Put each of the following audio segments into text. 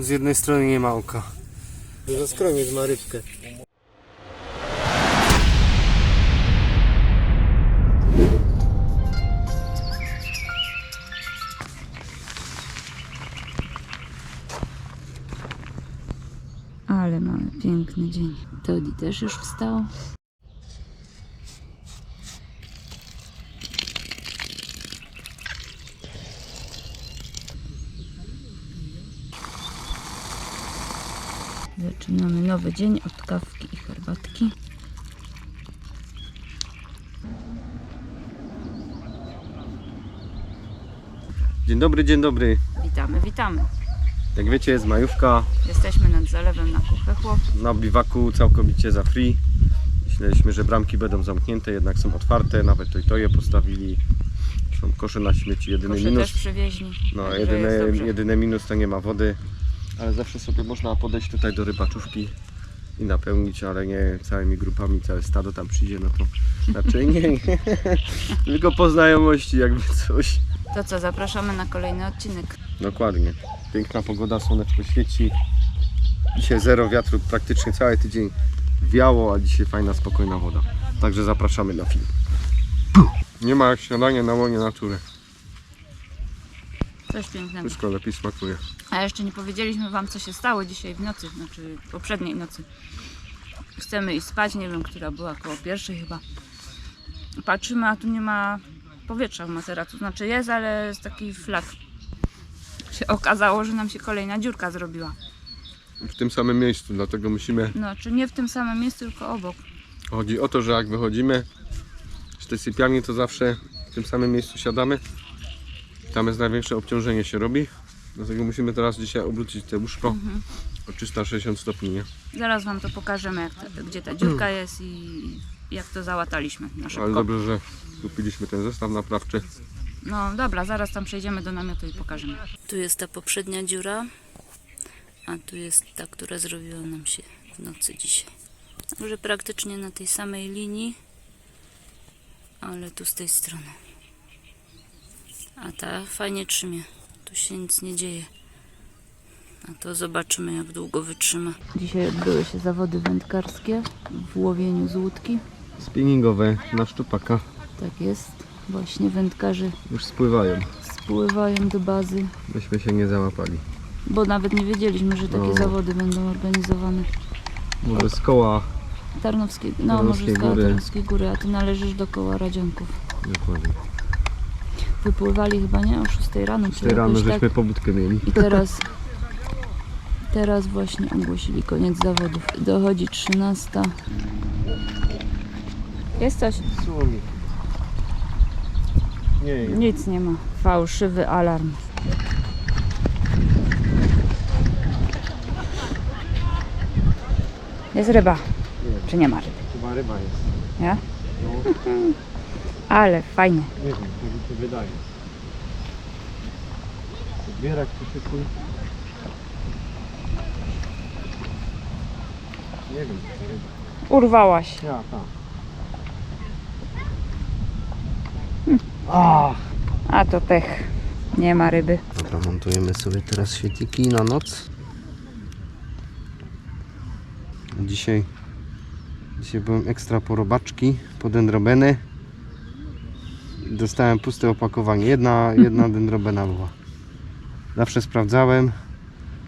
Z jednej strony nie ma oka. Za skromiec ma rybkę. Ale mamy piękny dzień. Todi też już wstał. Zaczynamy nowy dzień od kawki i herbatki. Dzień dobry, dzień dobry. Witamy, witamy. Jak wiecie jest majówka, Jesteśmy nad zalewem na Kuchechło. na biwaku całkowicie za free. Myśleliśmy, że bramki będą zamknięte, jednak są otwarte, nawet to i to je postawili. Są kosze na śmieci, jedyny minus. też przywieźli. No, jedyny, jedyny minus to nie ma wody, ale zawsze sobie można podejść tutaj do rybaczówki i napełnić, ale nie całymi grupami, całe stado tam przyjdzie, no to raczej nie, nie. tylko po znajomości jakby coś. To co, zapraszamy na kolejny odcinek. Dokładnie. Piękna pogoda, słoneczko świeci. Dzisiaj zero wiatru, praktycznie cały tydzień wiało, a dzisiaj fajna, spokojna woda. Także zapraszamy na film. Nie ma jak śniadanie na łonie natury. Coś pięknego. Wszystko lepiej smakuje. A jeszcze nie powiedzieliśmy Wam, co się stało dzisiaj w nocy, znaczy poprzedniej nocy. Chcemy iść spać, nie wiem, która była, koło pierwszej chyba. Patrzymy, a tu nie ma powietrza w materacu. Znaczy jest, ale jest taki flak. Się okazało, że nam się kolejna dziurka zrobiła. W tym samym miejscu, dlatego musimy No, czy nie w tym samym miejscu, tylko obok. Chodzi o to, że jak wychodzimy z tej sypialni, to zawsze w tym samym miejscu siadamy. Tam jest największe obciążenie się robi. Dlatego musimy teraz dzisiaj obrócić te łóżko o 360 stopni. Nie? Zaraz Wam to pokażemy, jak ta, gdzie ta dziurka jest i jak to załataliśmy na Ale szybko. dobrze, że kupiliśmy ten zestaw naprawczy. No dobra, zaraz tam przejdziemy do namiotu i pokażemy. Tu jest ta poprzednia dziura, a tu jest ta, która zrobiła nam się w nocy dzisiaj. Także praktycznie na tej samej linii, ale tu z tej strony. A ta fajnie trzymie. Tu się nic nie dzieje. A to zobaczymy, jak długo wytrzyma. Dzisiaj odbyły się zawody wędkarskie w łowieniu z łódki. Spinningowe na szczupaka Tak jest. Właśnie wędkarze już spływają. spływają do bazy, Myśmy się nie załapali. bo nawet nie wiedzieliśmy, że takie No. zawody będą organizowane. Może z koła. Tarnowskie, no Tarnowskie może z koła Góry. Tarnowskiej Góry, a ty należysz do koła Radzionków. Dokładnie. Wypływali chyba nie o 6 rano, czy 4 rano jakoś żeśmy tak. pobudkę mieli. I teraz, teraz właśnie ogłosili koniec zawodów. Dochodzi 13. Jest coś? Słomik. Nie, Nic nie ma. Fałszywy alarm. Jest ryba. Czy nie ma ryby? chyba ryba jest. Ja? No, Ale fajnie. nie wiem, to mi się wydaje. Zbierak czy szykuj. Nie wiem, czy ryba. Urwałaś. Ja, tak. A! A to pech. Nie ma ryby. Dobra, montujemy sobie teraz świetliki na noc. Dzisiaj, dzisiaj byłem ekstra po robaczki, po dendrobeny. Dostałem puste opakowanie. Jedna, jedna dendrobena była. Zawsze sprawdzałem,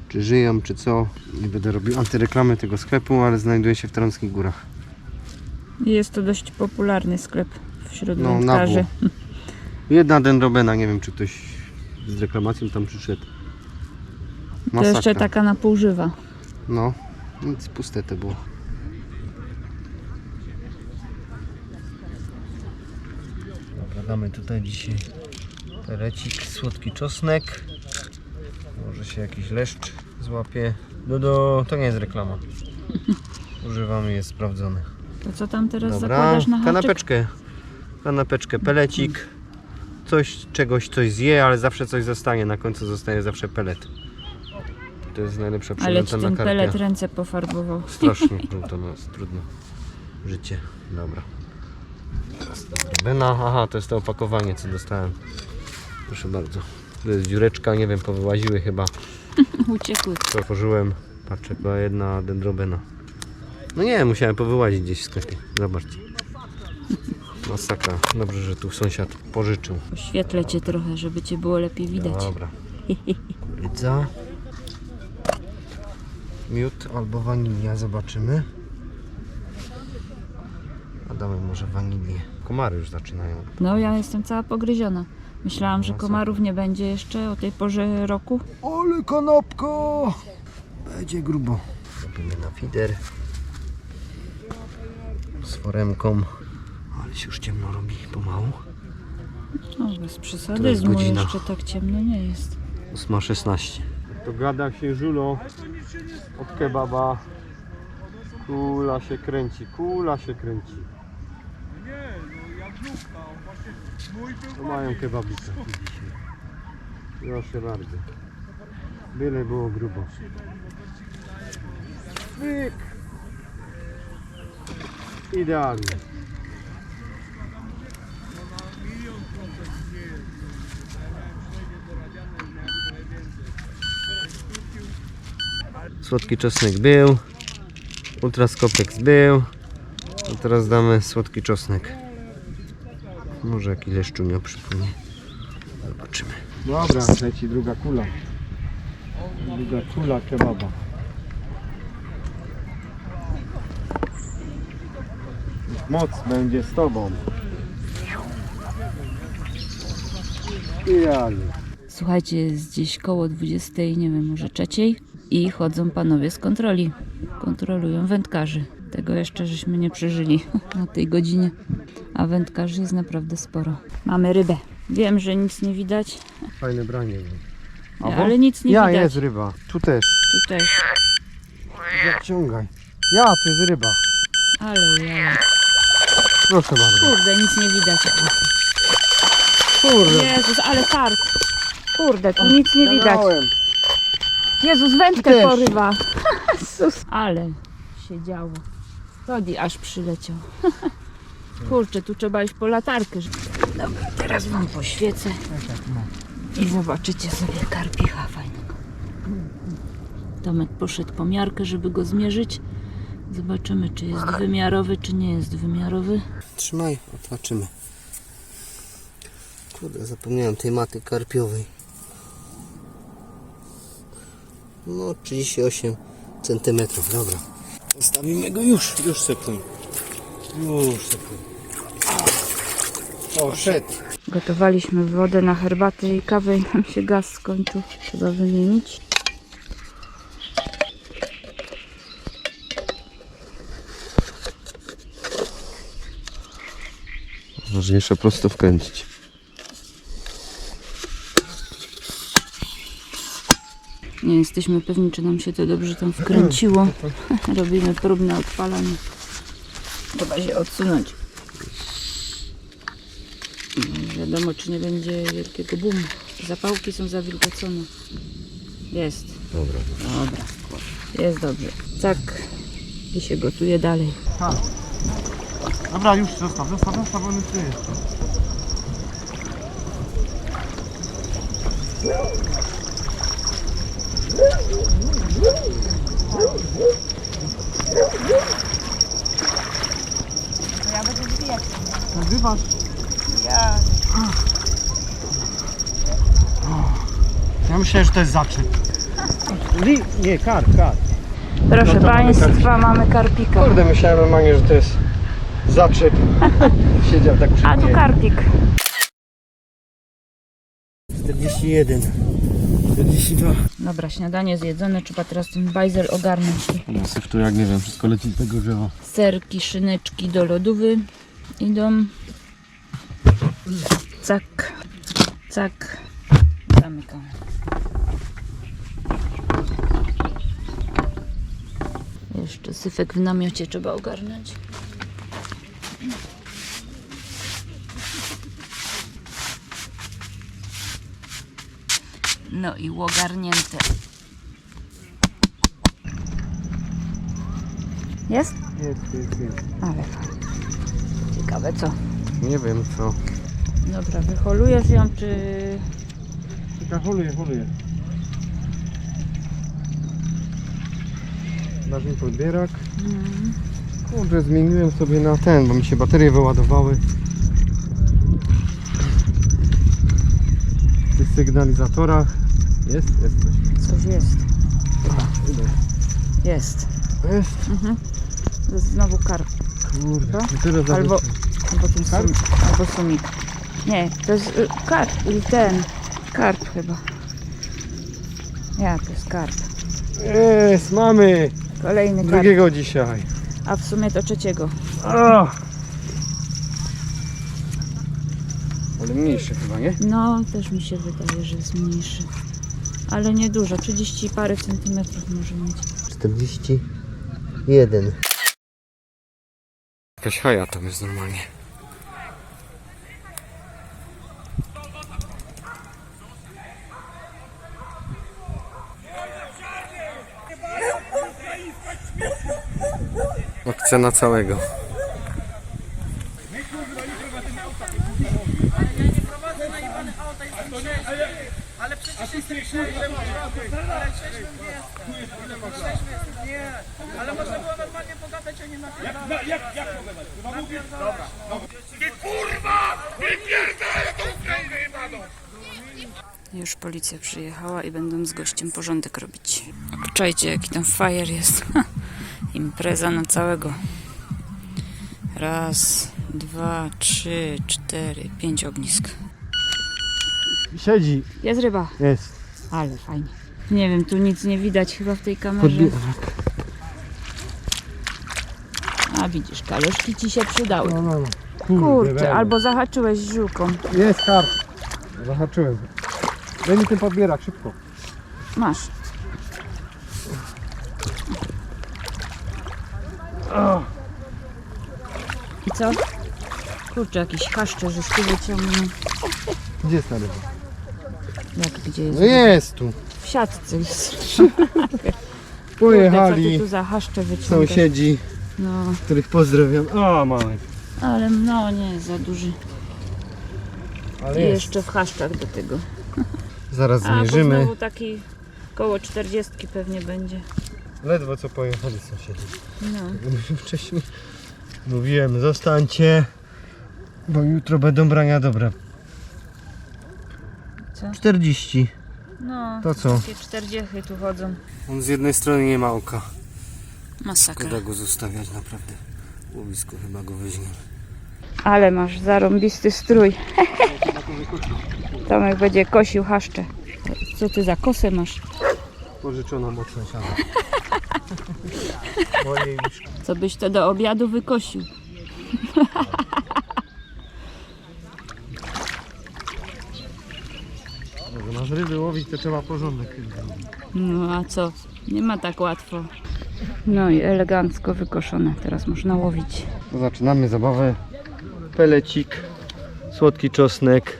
czy żyją, czy co. Nie będę robił antyreklamy tego sklepu, ale znajduje się w Tarnowskich Górach. Jest to dość popularny sklep wśród No, wędkarzy. Jedna dendrobena, nie wiem czy ktoś z reklamacją tam przyszedł. To jeszcze Masakra. taka na pół żywa. No, nic puste to było. Damy tutaj dzisiaj perecik, słodki czosnek. Może się jakiś leszcz złapie. No do, to nie jest reklama. Używamy, jest sprawdzone. To co tam teraz Dobra, zakładasz na haczyk? kanapeczkę. Kanapeczkę, pelecik. Coś, czegoś, coś zje, ale zawsze coś zostanie. Na końcu zostaje zawsze pelet. To jest najlepsza Ale ci przynęta na ten karpia. pelet ręce pofarbował. Strasznie trudno, no, jest trudno. Życie. Dobra. Bena, aha, to jest to opakowanie, co dostałem. Proszę bardzo. To jest dziureczka, nie wiem, powyłaziły chyba Uciekły. Otworzyłem, patrzę, była jedna dendrobena. No nie, musiałem powyłazić gdzieś w sklepie. Zobaczcie. Masakra. Dobrze, że tu sąsiad pożyczył. Oświetlę cię trochę, żeby cię było lepiej widać. Dobra. Rydza. Miód albo wanilia, zobaczymy. A damy może wanilię. Komary już zaczynają. No ja jestem cała pogryziona. Myślałam, że komarów nie będzie jeszcze o tej porze roku. Ale kanapko! Będzie grubo. Robimy na fider. Z foremką. Ale się już ciemno robi pomału. No, bez To przesady, jest z mu godzina. jeszcze tak ciemno nie jest. 8.16. To gada się żulo od kebaba. Kula się kręci, kula się kręci. To mają kebabika. Proszę bardzo. Byle było grubo. Pyk. Idealnie. Słodki czosnek był. Ultraskopek był. A teraz damy słodki czosnek. Może jaki leszczunio przypłynie. Zobaczymy. Dobra, leci druga kula. Druga kula kebaba. Moc będzie z tobą. Idealnie. Słuchajcie, jest gdzieś koło 20, nie wiem, może trzeciej i chodzą panowie z kontroli. Kontrolują wędkarzy. Tego jeszcze żeśmy nie przeżyli na tej godzinie. A wędkarzy jest naprawdę sporo. Mamy rybę. Wiem, że nic nie widać, Fajne branie. ale nic nie ja widać. jest ryba. Tu też. Tu też. Zaciągaj. Ja, tu jest ryba. Ale ja. Proszę bardzo. Kurde, nic nie widać. Kurde. Jezus, ale karp. Kurde, tu nic nie widać. Jezus, wędkę też. porywa. Jezus. Ale się działo. Todi aż przyleciał. Kurczę, tu trzeba iść po latarkę. Dobra, teraz wam poświecę. I zobaczycie sobie karpicha fajnego. Tomek poszedł po miarkę, żeby go zmierzyć. Zobaczymy, czy jest wymiarowy, czy nie jest wymiarowy. Trzymaj, odhaczymy. Kurde, zapomniałem tej maty karpiowej. No, 38 cm, dobra. Zostawimy go już. Już sekund. Już sekund. O, szedł. Gotowaliśmy wodę na herbatę i kawę i nam się gaz skończył. Trzeba wymienić. Ważniejsze prosto wkręcić. Nie jesteśmy pewni, czy nam się to dobrze tam wkręciło. Robimy próbne odpalanie. Trzeba się odsunąć. Nie wiadomo, czy nie będzie wielkiego boomu. Zapałki są zawilgocone. Jest. Dobra. Dobra. Jest dobrze. Tak. I się gotuje dalej. Dobra, już zostaw, zostaw, zostaw, on tu jest. Nagrywasz? Ja. Myślałem, że to jest zaczep. Li... Nie, kar, kar. Proszę No to mamy Państwa, mamy karpika. Kurde, myślałem normalnie, że to jest zaczep. Siedział tak przy A tu karpik. 41. 42. Dobra, śniadanie zjedzone. Trzeba teraz ten bajzel ogarnąć. No syf tu jak nie wiem, wszystko leci z tego drzewa. serki, szyneczki do lodówy idą. Cak, cak, zamykamy. Jeszcze syfek w namiocie trzeba ogarnąć. No i ogarnięte. Jest? Jest, jest, jest. Ale fajnie. Ciekawe co. Nie wiem co. Dobra, wyholujesz ją czy... Czekaj, holuję, holuję. Dasz mi podbierak. Kurde, zmieniłem sobie na ten, bo mi się baterie wyładowały. W tych sygnalizatorach jest, jest coś. Coś jest. A, idę. Jest. Jest. Mhm. To jest znowu karp. Kurde, tyle za Albo-. Albo ten Karp? sum, albo sumik. Nie, to jest y, karp. y, Ten. Karp chyba. Ja, to jest karp. Jest, mamy! Kolejny karp. Drugiego dzisiaj. A w sumie to trzeciego. A! Ale mniejszy chyba, nie? No, też mi się wydaje, że jest mniejszy. Ale nie dużo, 30 parę centymetrów może mieć. 41. Jakaś haja tam jest normalnie. Akcja na całego. Już policja przyjechała i będą z gościem porządek robić. Czajcie, jaki tam fajer jest. Impreza na całego. Raz, dwa, trzy, cztery, pięć ognisk. Siedzi. Jest ryba. Jest. Ale fajnie. Nie wiem, tu nic nie widać chyba w tej kamerze. A widzisz, kaloszki ci się przydały. No, no, no. Kurczę, albo zahaczyłeś żyłką. Jest karp. Zahaczyłem. Daj mi ten podbierak, szybko. Masz. I co? Kurczę, jakiś haszcze, że tu wyciągnął. Gdzie jest ta ryba? Jak gdzie jest? No jest tu. W siatce jest. Kurde, co ty Pojechali tu za haszcze wyciągasz? sąsiedzi, No, których pozdrawiam. O, mamy. ale no nie, za duży. Ale I jest. jeszcze w haszczach do tego. Zaraz A, bo zmierzymy. znowu taki koło 40 pewnie będzie. Ledwo co pojechali sąsiedzi. No. Wcześniej mówiłem, zostańcie, bo jutro będą brania dobre. Co? 40. No, To co? takie 40 tu chodzą. On z jednej strony nie ma oka. Masakra. Szkoda go zostawiać naprawdę. Łowisko chyba go weźmiemy. Ale masz zarąbisty strój. Tomek będzie kosił haszcze. Co ty za kosę masz? Pożyczona mocno siada. Mojej. Co byś to do obiadu wykosił? Jak masz ryby łowić, to trzeba porządek. No a co? Nie ma tak łatwo. No i elegancko wykoszone. Teraz można łowić. Zaczynamy zabawę. Pelecik, słodki czosnek,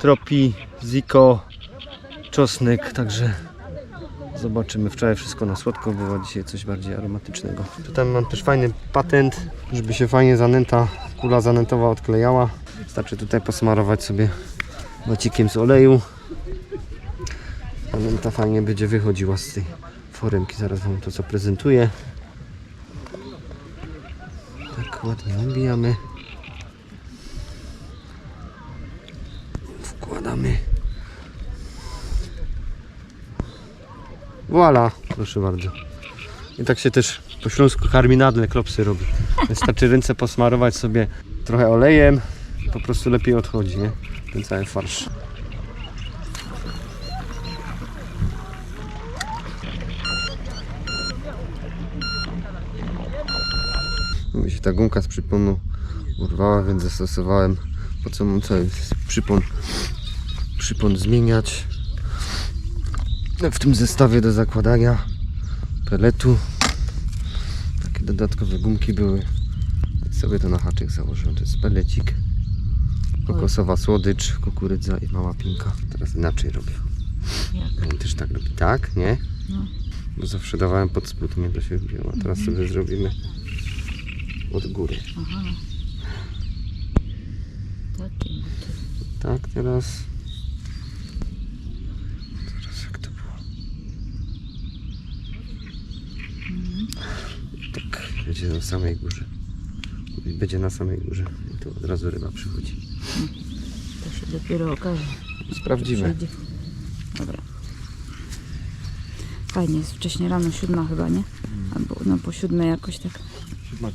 tropi, ziko, czosnek, także zobaczymy. Wczoraj wszystko na słodko było, dzisiaj coś bardziej aromatycznego. Tutaj mam też fajny patent, żeby się fajnie zanęta, kula zanętowa odklejała. Wystarczy tutaj posmarować sobie wacikiem z oleju. Zanęta fajnie będzie wychodziła z tej foremki. Zaraz Wam to co prezentuję. Tak ładnie nabijamy. Voila, proszę bardzo. I tak się też po śląsku karminadle klopsy robi. Wystarczy ręce posmarować sobie trochę olejem, po prostu lepiej odchodzi, nie? Ten cały farsz. Mi się ta gumka z przyponu urwała, więc zastosowałem po co mam cały przypon, przypon zmieniać. W tym zestawie do zakładania peletu takie dodatkowe gumki były. I sobie to na haczyk założyłem. To jest pelecik, kokosowa słodycz, kukurydza i mała pinka. Teraz inaczej robię. On też tak robi, tak? Nie? No. Bo zawsze dawałem pod spód, nie to się wzięło. A teraz sobie zrobimy od góry. Taki. Tak, teraz. Teraz jak to było? Tak, będzie na samej górze. Będzie na samej górze. I tu od razu ryba przychodzi. To się dopiero okaże. Sprawdzimy. Dobra. Fajnie, jest wcześniej rano, siódma chyba, nie? Albo no po siódmej jakoś tak. Siódma.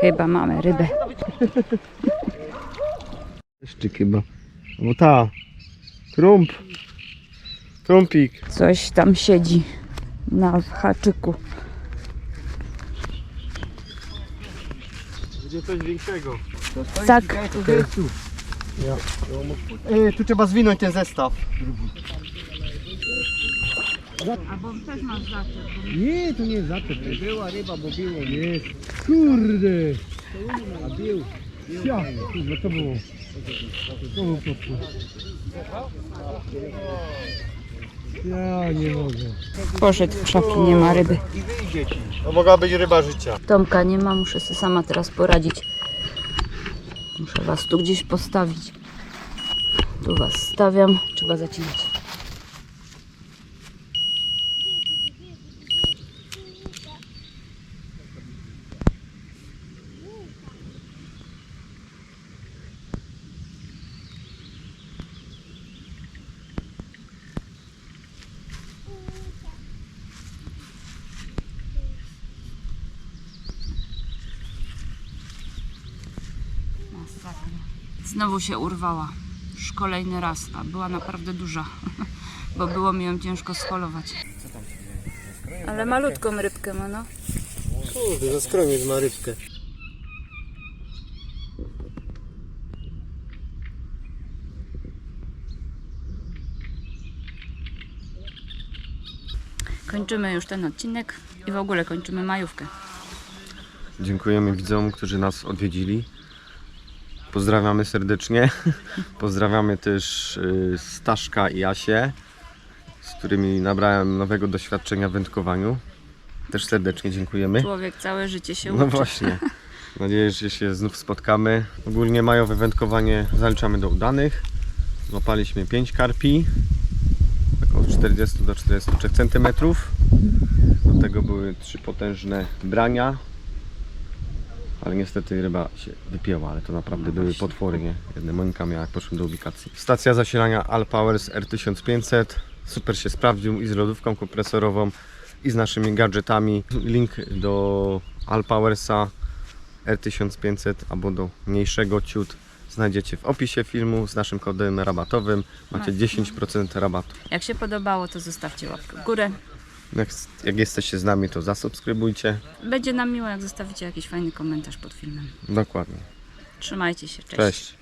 Chyba mamy rybę. Szczyk chyba. No ta. Trump. Trumpik. Coś tam siedzi na haczyku. Będzie coś większego. Tak. Ej, tu trzeba zwinąć ten zestaw. Albo też masz zaczep. Nie, to nie jest zaczep. Była ryba, bo było. Jest. Kurde. A był. Ja, kurwa, to było. Potwór. Ja nie mogę. Poszedł w krzaki, nie ma ryby. To mogła być ryba życia. Tomka nie ma, muszę sobie sama teraz poradzić. Muszę was tu gdzieś postawić. Tu was stawiam, trzeba zacinać. Masakra. Znowu się urwała. Już kolejny raz, a była naprawdę duża, bo było mi ją ciężko scholować. Ale malutką rybkę ma, no. Kurde, za skromiec ma rybkę. Kończymy już ten odcinek i w ogóle kończymy majówkę. Dziękujemy widzom, którzy nas odwiedzili. Pozdrawiamy serdecznie. Pozdrawiamy też y, Staszka i Asię, z którymi nabrałem nowego doświadczenia w wędkowaniu. Też serdecznie dziękujemy. Człowiek całe życie się No uczy. właśnie. Mam nadzieję, że się znów spotkamy. Ogólnie majowe wędkowanie zaliczamy do udanych. Złapaliśmy 5 karpi. Tak od 40 do 43 cm. Do tego były trzy potężne brania. Ale niestety ryba się wypięła, ale to naprawdę były potwory, nie? Jedne monika miała, jak poszłem do ubikacji. Stacja zasilania Alpowers R1500. Super się sprawdził i z lodówką kompresorową i z naszymi gadżetami. Link do Alpowersa R1500 albo do mniejszego ciut znajdziecie w opisie filmu z naszym kodem rabatowym. Macie 10% rabatu. Jak się podobało, to zostawcie łapkę w górę. Jak, jak jesteście z nami, to zasubskrybujcie. Będzie nam miło, jak zostawicie jakiś fajny komentarz pod filmem. Dokładnie. Trzymajcie się, cześć. Cześć.